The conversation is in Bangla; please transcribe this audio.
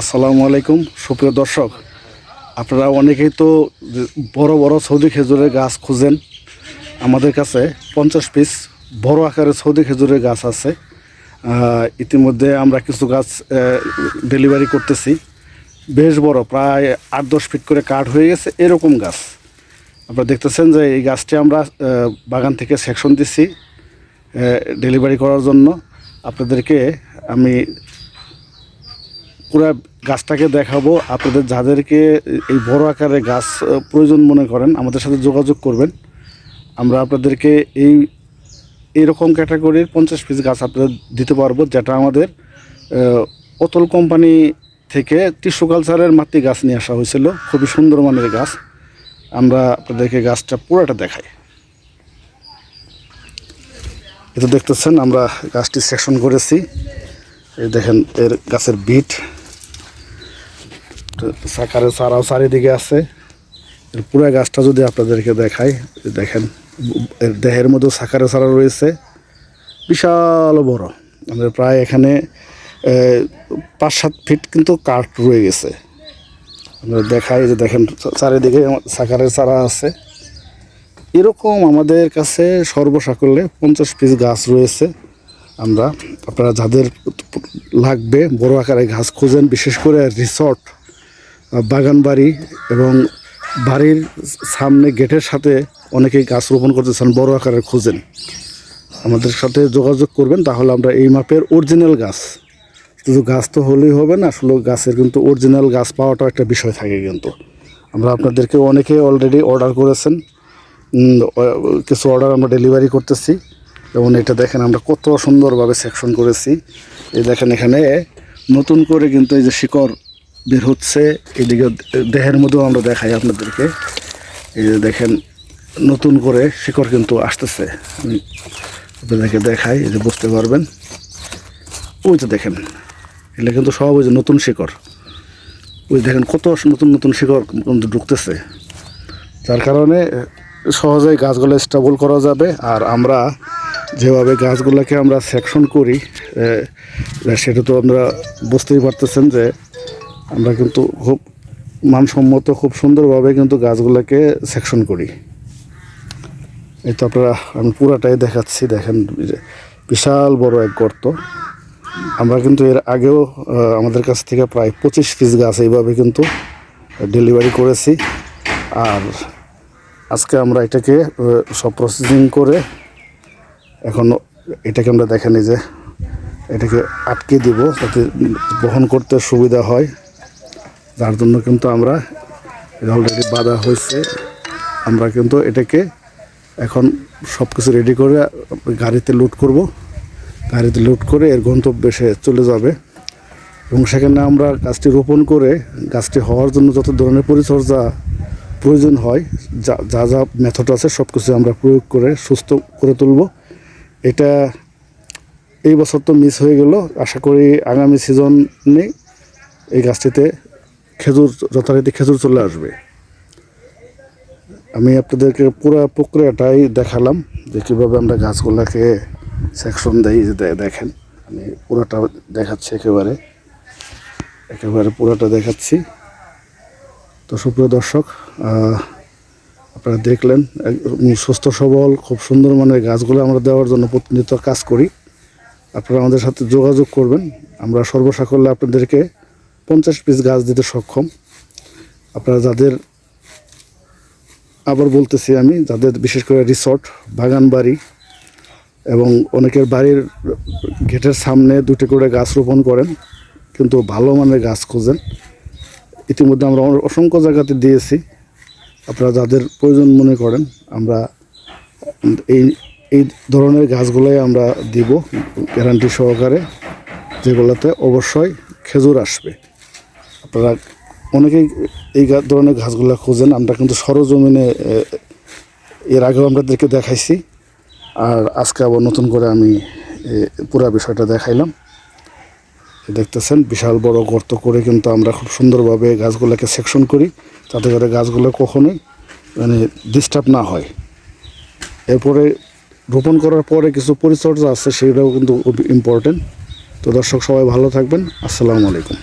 আসসালামু আলাইকুম, সুপ্রিয় দর্শক। আপনারা অনেকেই তো বড় বড় সৌদি খেজুরের গাছ খুঁজেন। আমাদের কাছে পঞ্চাশ পিস বড় আকারের সৌদি খেজুরের গাছ আছে। ইতিমধ্যে আমরা কিছু গাছ ডেলিভারি করতেছি। বেশ বড়, প্রায় আট দশ ফিট করে কাঠ হয়ে গেছে এরকম গাছ। আপনারা দেখতেছেন যে এই গাছটি আমরা বাগান থেকে সেকশন দিছি ডেলিভারি করার জন্য। আপনাদেরকে আমি পুরো গাছটাকে দেখাবো। আপনাদের যাদেরকে এই বড় আকারে গাছ প্রয়োজন মনে করেন, আমাদের সাথে যোগাযোগ করবেন। আমরা আপনাদেরকে এই এইরকম ক্যাটাগরির পঞ্চাশ পিস গাছ আপনাদের দিতে পারব, যেটা আমাদের অতল কোম্পানি থেকে টিস্যু কালচারের মাতৃ গাছ নিয়ে আসা হয়েছিল। খুবই সুন্দর মানের গাছ। আমরা আপনাদেরকে গাছটা পুরোটা দেখাই। এটা দেখতেছেন, আমরা গাছটি সেকশন করেছি। এই দেখেন, এর গাছের বিট। সাকারের চারাও চারিদিকে আছে। এর পুরো গাছটা যদি আপনাদেরকে দেখাই, দেখেন দেহের মধ্যে সাকারের চারা রয়েছে। বিশাল বড়। আমাদের প্রায় এখানে পাঁচ সাত ফিট কিন্তু কাঠ রয়ে গেছে। আমরা দেখাই যে দেখেন, চারিদিকে সাকারের চারা আছে। এরকম আমাদের কাছে সর্বসাকল্যে পঞ্চাশ পিস গাছ রয়েছে। আমরা, আপনারা যাদের লাগবে বড় আকারে গাছ খোঁজেন, বিশেষ করে রিসর্ট বাগান বাড়ি এবং বাড়ির সামনে গেটের সাথে অনেকেই গাছ রোপণ করতেছেন, বড় আকারের খোঁজেন। আমাদের সাথে যোগাযোগ করবেন, তাহলে আমরা এই মাপের অরিজিনাল গাছ। শুধু গাছ তো হলেই হবে না, আসলে গাছের কিন্তু অরিজিনাল গাছ পাওয়াটাও একটা বিষয় থাকে কিন্তু। আমরা আপনাদেরকে অনেকে অলরেডি অর্ডার করেছেন। কিছু অর্ডার আমরা ডেলিভারি করতেছি। যেমন এটা দেখেন, আমরা কত সুন্দরভাবে সেকশন করেছি। এই দেখেন এখানে নতুন করে কিন্তু এই যে শিকড় বের হচ্ছে, এদিকে দেহের মধ্যেও আমরা দেখাই আপনাদেরকে। এই যে দেখেন, নতুন করে শিকড় কিন্তু আসতেছে। আমি আপনাদেরকে দেখাই, এই যে বুঝতে পারবেন। ওই তো দেখেন এগুলো কিন্তু সব ওই যে নতুন শিকড়। ওই দেখেন, কত নতুন নতুন শিকড় কিন্তু ঢুকতেছে। যার কারণে সহজেই গাছগুলো স্টেবল করা যাবে, আর আমরা যেভাবে গাছগুলোকে আমরা সেকশন করি সেটা তো আমরা বুঝতেই পারতেছেন যে আমরা কিন্তু খুব মানসম্মত, খুব সুন্দরভাবে কিন্তু গাছগুলোকে সেকশন করি। এই তো আপনারা, আমি পুরাটাই দেখাচ্ছি, দেখেন বিশাল বড় এক গর্ত। আমরা কিন্তু এর আগেও আমাদের কাছ থেকে প্রায় পঁচিশ পিস গাছ এইভাবে কিন্তু ডেলিভারি করেছি। আর আজকে আমরা এটাকে সব প্রসেসিং করে এখন এটাকে আমরা দেখেন যে, এটাকে আটকে দিব যাতে বহন করতে সুবিধা হয়। যার জন্য কিন্তু আমরা অলরেডি বাঁধা হয়েছে। আমরা কিন্তু এটাকে এখন সব কিছু রেডি করে গাড়িতে লোড করব। গাড়িতে লোড করে এর গন্তব্যে সে চলে যাবে। এবং সেখানে আমরা গাছটি রোপণ করে, গাছটি হওয়ার জন্য যত ধরনের পরিচর্যা প্রয়োজন হয়, যা যা যা মেথড আছে সব কিছু আমরা প্রয়োগ করে সুস্থ করে তুলব। এটা এই বছর তো মিস হয়ে গেল। আশা করি আগামী সিজনে এই গাছটিতে খেজুর, যথারীতি খেজুর চলে আসবে। আমি আপনাদেরকে পুরো প্রক্রিয়াটাই দেখালাম যে কীভাবে আমরা গাছগুলোকে সেকশন দেই দেখেন, আমি পুরোটা দেখাচ্ছি একেবারে। একেবারে পুরোটা দেখাচ্ছি। তো সুপ্রিয় দর্শক আপনারা দেখলেন সুস্থ সবল, খুব সুন্দর মানের গাছগুলো আমরা দেওয়ার জন্য প্রতিনিয়ত কাজ করি। আপনারা আমাদের সাথে যোগাযোগ করবেন। আমরা সর্বসাকল্যে আপনাদেরকে পঞ্চাশ পিস গাছ দিতে সক্ষম। আপনারা যাদের, আবার বলতেছি আমি, যাদের বিশেষ করে রিসর্ট বাগান বাড়ি এবং অনেকের বাড়ির গেটের সামনে দুটি করে গাছ রোপণ করেন, কিন্তু ভালো মানের গাছ খোঁজেন। ইতিমধ্যে আমরা অসংখ্য জায়গাতে দিয়েছি। আপনারা যাদের প্রয়োজন মনে করেন, আমরা এই এই ধরনের গাছগুলোই আমরা দিব। গ্যারান্টি সহকারে যেগুলোতে অবশ্যই খেজুর আসবে। আপনারা অনেকেই এই ধরনের গাছগুলো খোঁজেন। আমরা কিন্তু সরজমিনে এর আগেও আপনাদেরকে দেখাইছি। আর আজকে আবার নতুন করে আমি পুরা বিষয়টা দেখাইলাম। দেখতেছেন, বিশাল বড় গর্ত করে কিন্তু আমরা খুব সুন্দরভাবে গাছগুলোকে সেকশন করি তাতে করে গাছগুলো কখনোই মানে ডিস্টার্ব না হয়। এরপরে রোপণ করার পরে কিছু পরিচর্যা আছে, সেটাও কিন্তু খুব ইম্পর্টেন্ট তো দর্শক সবাই ভালো থাকবেন। আসসালামু আলাইকুম।